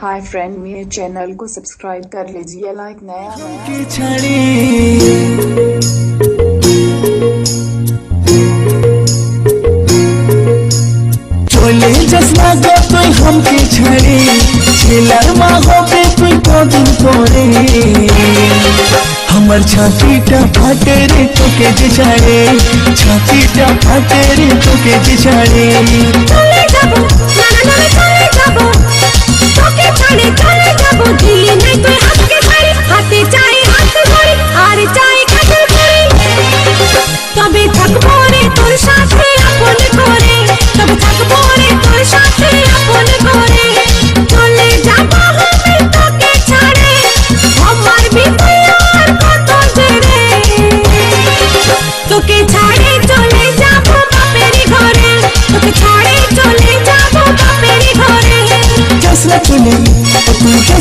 हाय friend मेरे channel को subscribe कर लीजिए लाइक नया चोले जसना गो तु हमके छड़ी छिलर मा हो के तु को दिन तोरे हमर छाती टा फाटे रे तो के जिछाड़े छाती टा फाटे रे तो के जिछाड़े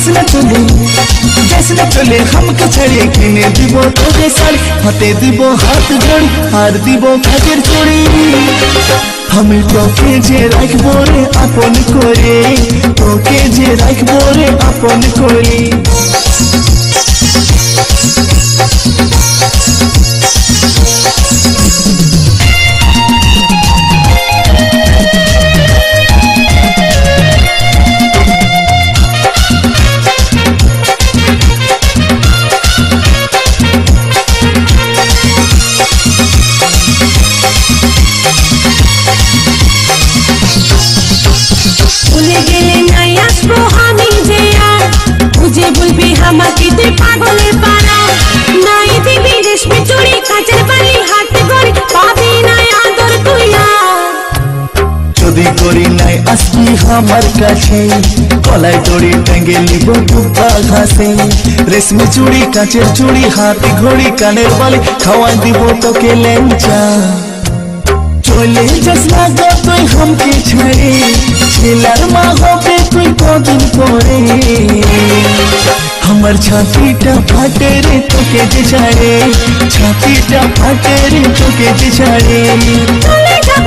না চলে যাস না চলে হামকে ছাড়িয়ে কিনে দিব তোকে শাড়ি হাতে দিব হাত জড়ি আর দিব কাজের চড়ি আমি তোকে যে রাখব রে আপন করে তোকে যে রাখব রে আপন করে ভুলে গেলে নাই আসব আমি যে আর। বুঝে বলবি আমাকে তুই পাগলের পাড়া। নাই দিবি রেশমি চুড়ি কাঁচের বালি হাতে করে পাবি নাই আদর তুই যদি করি নাই আসবি আমার কাছে? কলাই দড়ি টাঙ্গে নিব টুপা ঘাসে। রেশমি চুড়ি কাঁচের চুড়ি হাতে ঘড়ি, কানের বালি খাওয়াই দিব তোকে লেঞ্চা চলে যাস না তুই, হামকে ছেড়ে। ছেলার মা হবে তুই কদিন পরে। আমার ছাতিটা ফাটে রে তোকে যে ছাড়ে। ছাতিটা ফাটে রে তোকে যে ছাড়ে। চলে যাব।